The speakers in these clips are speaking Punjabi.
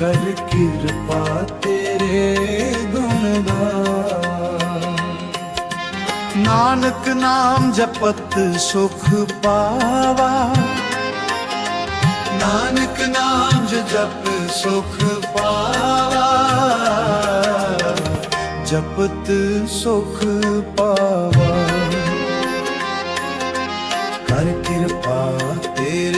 ਕਰ ਕਿਰਪਾ ਤੇਰੇ ਗੁਣ ਗਾ ਨਾਨਕ ਨਾਮ ਜਪਤ ਸੁਖ ਪਾਵਾ। ਨਾਨਕ ਨਾਮ ਜਪ ਸੁਖ ਪਾਵਾ। ਜਪਤ ਸੁਖ ਪਾਵਾ। ਕਰ ਕਿਰਪਾ ਤੇਰੇ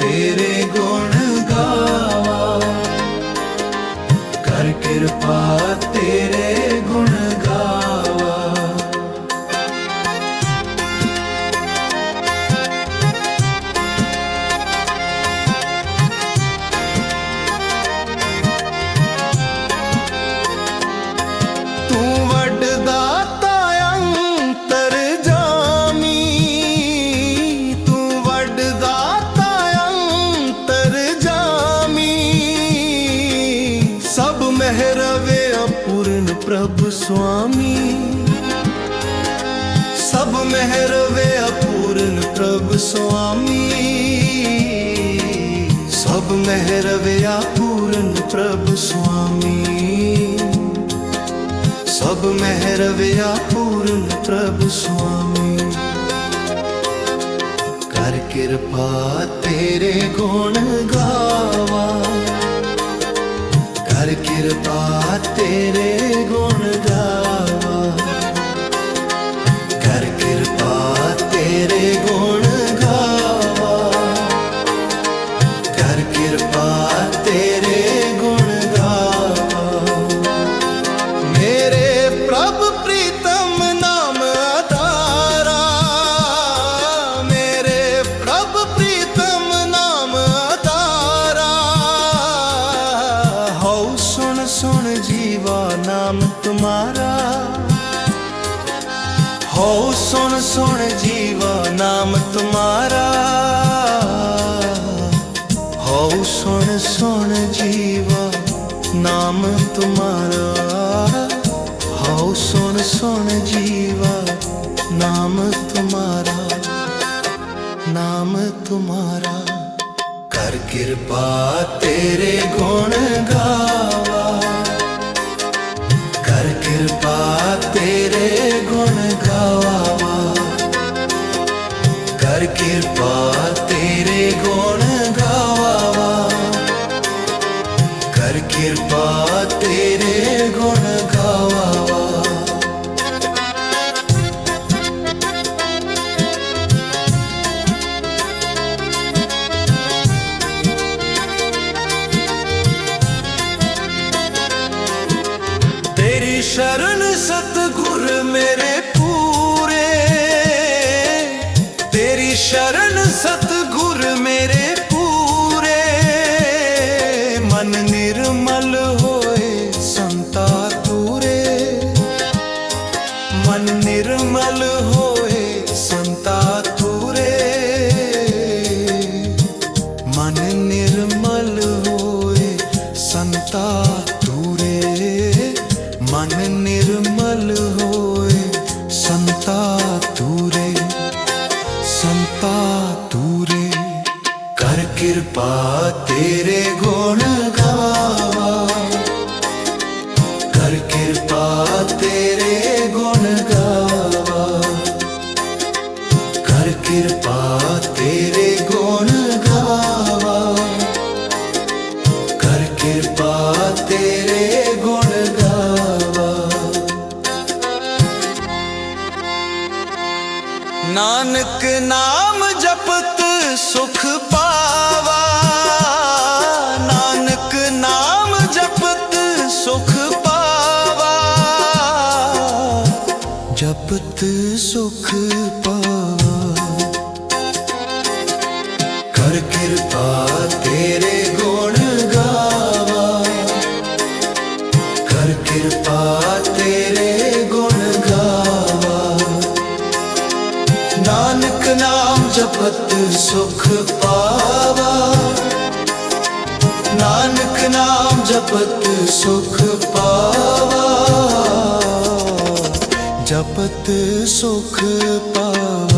ਤੇਰੇ ਪ੍ਰਭ ਸੁਆਮੀ, ਸਭ ਮਹਿਰਵੇ ਅਪੂਰਨ ਪ੍ਰਭ ਸੁਆਮੀ। ਸਭ ਮਹਿਰਵੇ ਅਪੂਰਨ ਪ੍ਰਭ ਸੁਆਮੀ। ਸਭ ਮਹਿਰ ਵਿਆ ਪੂਰਨ ਪ੍ਰਭ ਸੁਆਮੀ। ਕਰ ਕਿਰਪਾ ਤੇਰੇ ਗੁਣ ਗਾਵਾ। ਕਰ ਕਿਰਪਾ ਤੇਰੇ ਗੁਣ ਕਰ ਤੇਰੇ ਗੁਣ ਗਾਵਾ ਮੇਰੇ ਪ੍ਰਭ ਪ੍ਰੀਤਮ ਨਾਮ ਆਧਾਰਾ ਮੇਰੇ ਪ੍ਰਭ ਪ੍ਰੀਤਮ ਨਾਮ ਆਧਾਰਾ ਹਉ ਸੁਣ ਸੁਣ ਜੀਵਾ ਨਾਮ ਤੁਮਾਰਾ। ਹੋ ਸੁਣ ਸੁਣ ਜੀਵਾ ਨਾਮ ਤੁਮਾਰਾ। ਸੁਣ ਸੁਣ ਜੀਵਾ, ਨਾਮ ਤੁਮਾਰਾ ਨਾਮ ਤੁਮਾਰਾ। ਕਰ ਕਿਰਪਾ ਤੇਰੇ ਗੁਣ ਗਾਵਾ। ਕਰ ਕਿਰਪਾ ਤੇਰੇ ਗੁਣ ਗਾਵਾ। ਕਰ ਤੇਰੀ ਸ਼ਰਨ ਸਤਗੁਰ ਮੇਰੇ ਪੂਰੇ। ਤੇਰੀ ਸ਼ਰਨ ਸਤਗੁਰ ਮੇਰੇ ਪੂਰੇ। ਮਨ ਨਿਰਮਲ ਹੋਏ ਸੰਤਾ ਤੂਰੇ। ਮਨ ਨਿਰਮਲ ਹੋਏ ਸੰਤਾ ਤੂਰੇ। ਮਨ ਨਿਰਮਲ ਹੋਏ ਸੰਤਾ ਕਿਰਪਾ ਤੇਰੇ ਗੁਣ ਗਾਵਾ। ਕਰ ਕਿਰਪਾ ਤੇਰੇ ਗੁਣ ਗਾਵਾ। ਨਾਨਕ ਨਾਮ ਜਪਤ ਸੁਖ ਪਾਵਾ। ਨਾਨਕ ਨਾਮ ਜਪਤ ਸੁਖ ਪਾਵਾ। ਜਪਤ ਸੁਖ ਪਾਵਾ। ਸੁਖ ਪਾਵਾ। ਨਾਨਕ ਨਾਮ ਜਪਤ ਸੁਖ ਪਾਵਾ। ਜਪਤ ਸੁਖ ਪਾਵਾ।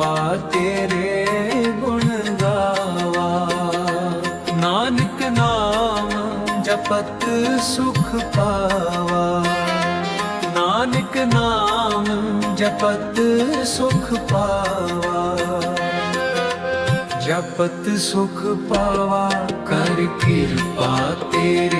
ਕਿਰਪਾ ਤੇਰੇ ਗੁਣ ਗਾਵਾ। ਨਾਨਕ ਨਾਮ ਜਪਤ ਸੁਖ ਪਾਵਾ। ਨਾਨਕ ਨਾਮ ਜਪਤ ਸੁਖ ਪਾਵਾ। ਜਪਤ ਸੁਖ ਪਾਵਾ, ਕਰ ਕਿਰਪਾ ਤੇਰੇ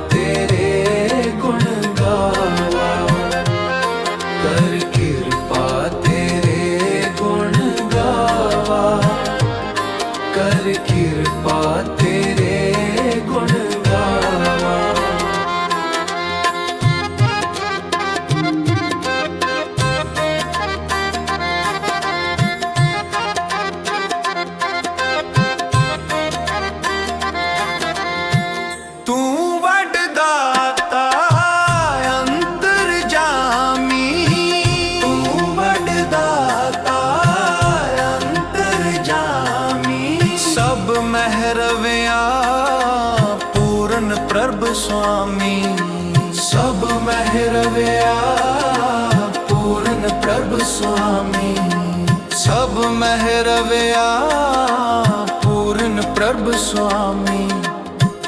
ਪ੍ਰਭ ਸੁਆਮੀ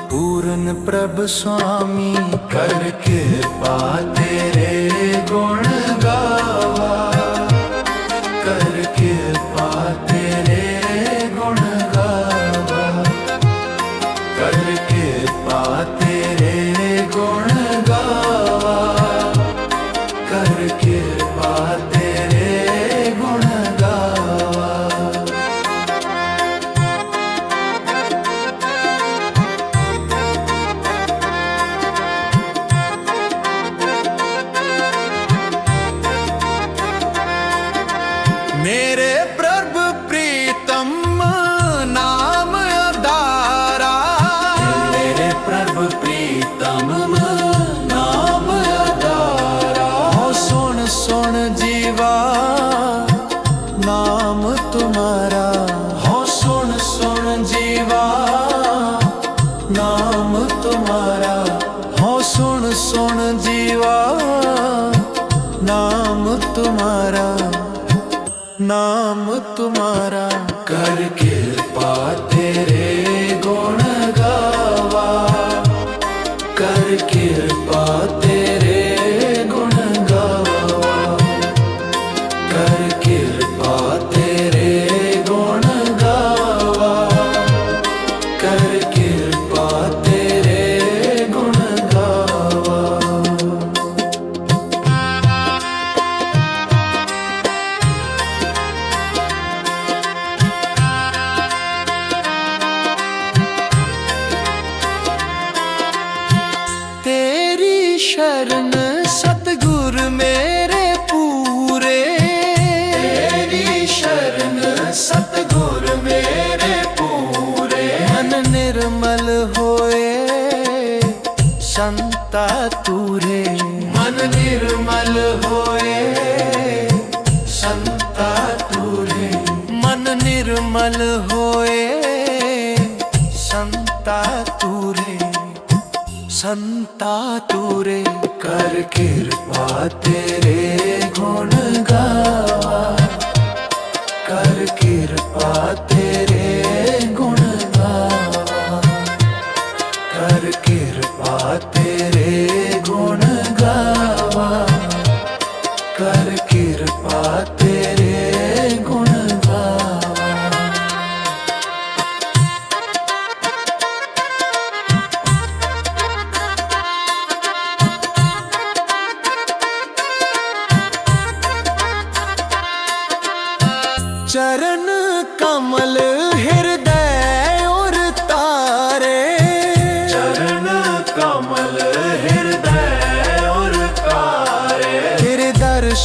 ਪੂਰਨ ਪ੍ਰਭ ਸੁਆਮੀ ਕਰ ਕਿਰਪਾ ਤੇਰੇ ਗੁਣ ਨਾਮ ਤੁਮਾਰਾ ਹੋ ਸੁਣ ਸੁਣ ਜੀਵਾ ਨਾਮ ਤੁਮਾਰਾ ਹੋ ਸੁਣ ਸੁਣ ਜੀਵਾ ਨਾਮ ਤੁਮਾਰਾ ਨਾਮ ਸਤਗੁਰ ਮੇਰੇ ਪੂਰੇ। ਤੇਰੀ ਸ਼ਰਨ ਸਤਗੁਰ ਮੇਰੇ ਪੂਰੇ। ਮਨ ਨਿਰਮਲ ਹੋਏ ਸੰਤਾ ਤੂਰੇ। ਮਨ ਨਿਰਮਲ ਹੋਏ ਸੰਤਾ ਤੂਰੇ। ਮਨ ਨਿਰਮਲ ਹੋਏ ਸੰਤਾ ਤੂਰੇ। ਸੰਤਾ ਤੂਰੇ ਕਰ ਕਿਰਪਾ ਤੇਰੇ ਗੁਣ ਗਾਵਾ। ਕਰ ਕਿਰਪਾ ਤੇਰੇ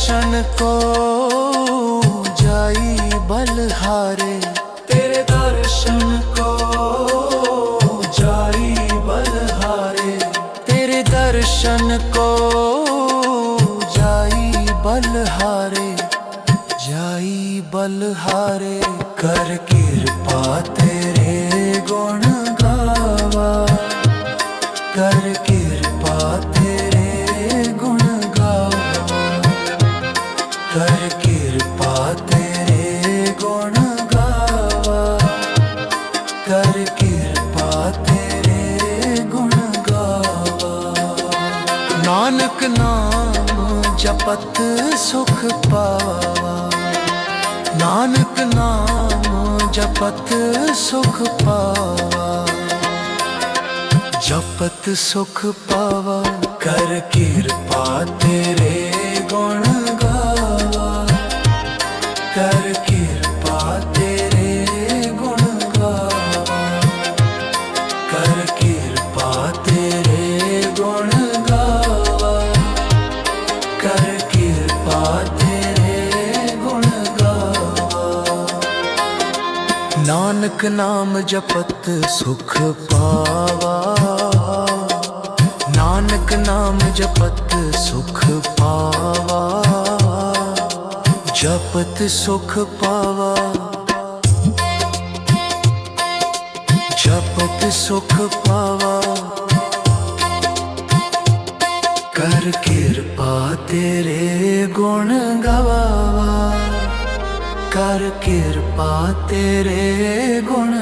दर्शन को जाई बलहारे तेरे दर्शन को जाई बलहारे तेरे दर्शन को जाई बलहारे जाई बलहारे ਜਪਤ ਸੁਖ ਪਾਵਾ ਜਪਤ ਸੁਖ ਪਾਵਾ ਕਰ ਕਿਰਪਾ ਤੇਰੇ ਗੁਣ ਗਾਵਾ ਕਰ ਨਾਨਕ ਨਾਮ ਜਪਤ ਸੁਖ ਪਾਵਾ। ਨਾਨਕ ਨਾਮ ਜਪਤ ਸੁਖ ਪਾਵਾ। ਜਪਤ ਸੁਖ ਪਾਵਾ। ਜਪਤ ਸੁਖ ਪਾਵਾ। ਕਰ ਕਿਰਪਾ ਤੇਰੇ ਗੁਣ ਗਵਾਵਾ। ਕਰ ਕਿਰਪਾ ਤੇਰੇ ਗੁਣ